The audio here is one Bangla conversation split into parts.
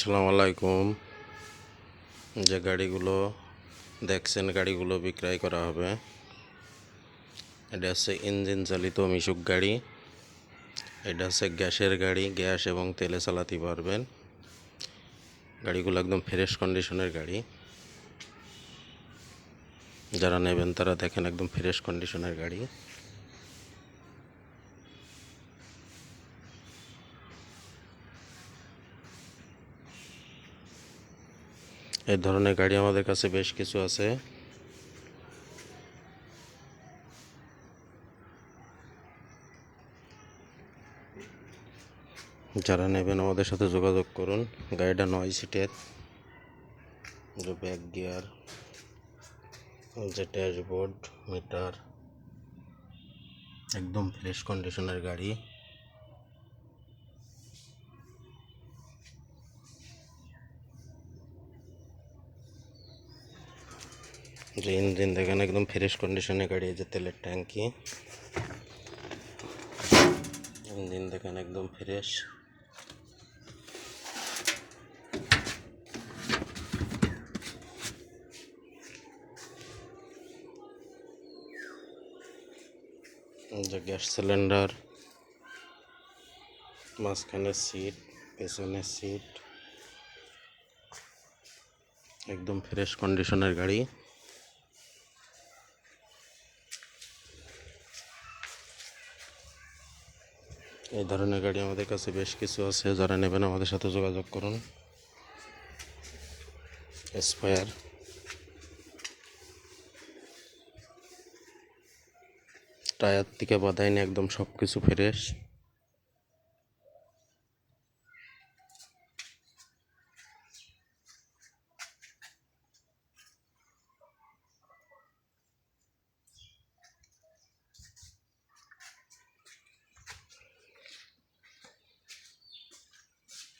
আসসালামু আলাইকুম। যে গাড়িগুলো দেখছেন, গাড়িগুলো বিক্রয় করা হবে। এটা হচ্ছে ইঞ্জিন চালিত মিশুক গাড়ি। এটা হচ্ছে গ্যাসের গাড়ি, গ্যাস এবং তেলে চালাতে পারবেন। গাড়িগুলো একদম ফ্রেশ কন্ডিশনের গাড়ি। যারা নেবেন তারা দেখেন একদম ফ্রেশ কন্ডিশনের গাড়ি। এই ধরনের গাড়ি আমাদের কাছে বেশ কিছু আছে। যারা নেবেন আমাদের সাথে যোগাযোগ করুন। গাড়িটা নয় সিটের যে ব্যাক গিয়ার যে ড্যাশবোর্ড মিটার একদম ফ্রেশ কন্ডিশনের গাড়ি। যে ইঞ্জিন দেখেন একদম ফ্রেশ কন্ডিশনে গাড়ি এই যে তেলের ট্যাঙ্কি ইঞ্জিন দেখেন একদম ফ্রেশ যে গ্যাস সিলিন্ডার মাঝখানের সিট পেছনের সিট একদম ফ্রেশ কন্ডিশনের গাড়ি এই ধরনের গাড়ি আমাদের কাছে বেশ কিছু আছে, যারা নেবেন আমাদের সাথে যোগাযোগ করুন। এসপায়ার টায়ার থেকে বাধায়নি একদম সব কিছু ফ্রেশ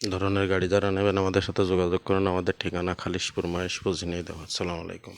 ধরনের গাড়ি যারা নেবেন আমাদের সাথে যোগাযোগ করুন। আমাদের ঠিকানা খালিশপুর, মহেশপুর, ঝিনাইদহ। আসসালামু আলাইকুম।